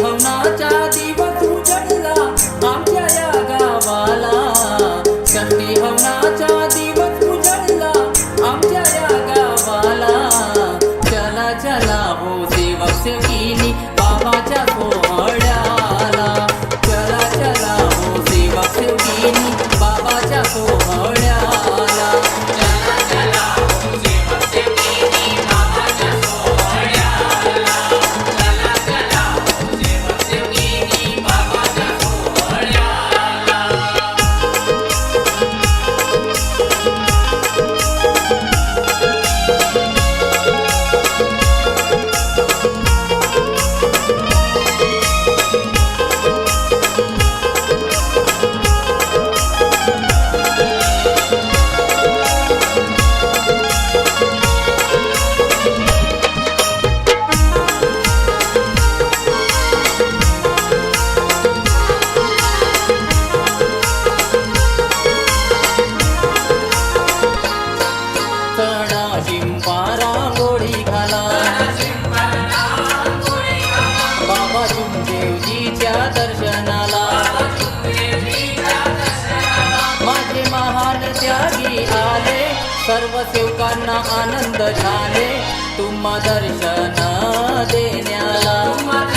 home not माझे महान त्यागी आले. सर्व सेवकांना आनंद झाले. तुम्हा दर्शन देण्याला.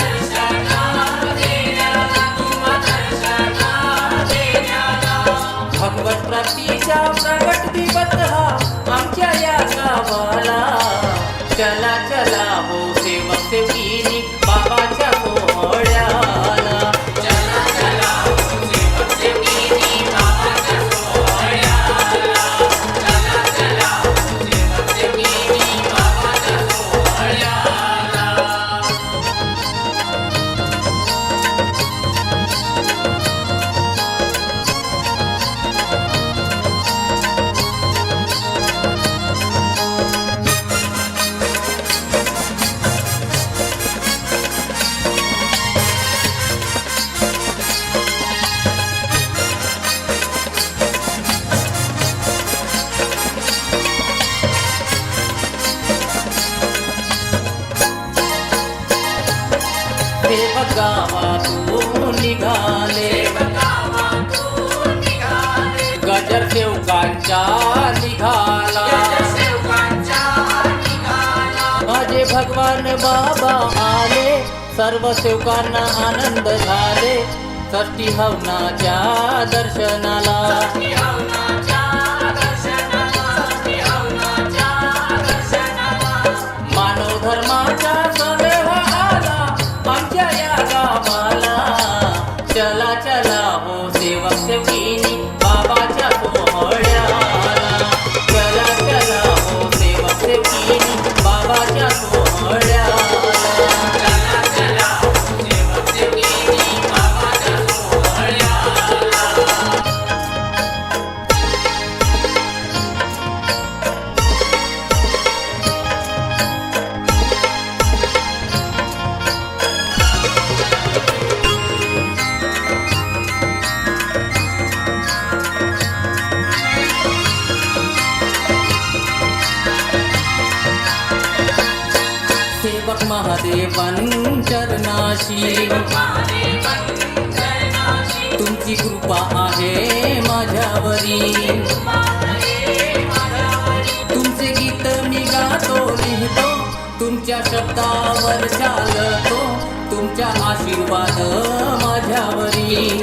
गावातून निघाले. गजर सेवकांच्या निघाला. माझे भगवान बाबा आले. सर्व सेवकांना आनंद झाले. षष्टी हवनाच्या दर्शनाला. मानव सेवक चरणाशी. तुमची कृपा आहे माझ्यावरी. तुमचे गीत मी गातो लिहितो. तुमच्या शब्दावर चालतो. तुमच्या आशीर्वाद माझ्यावरी.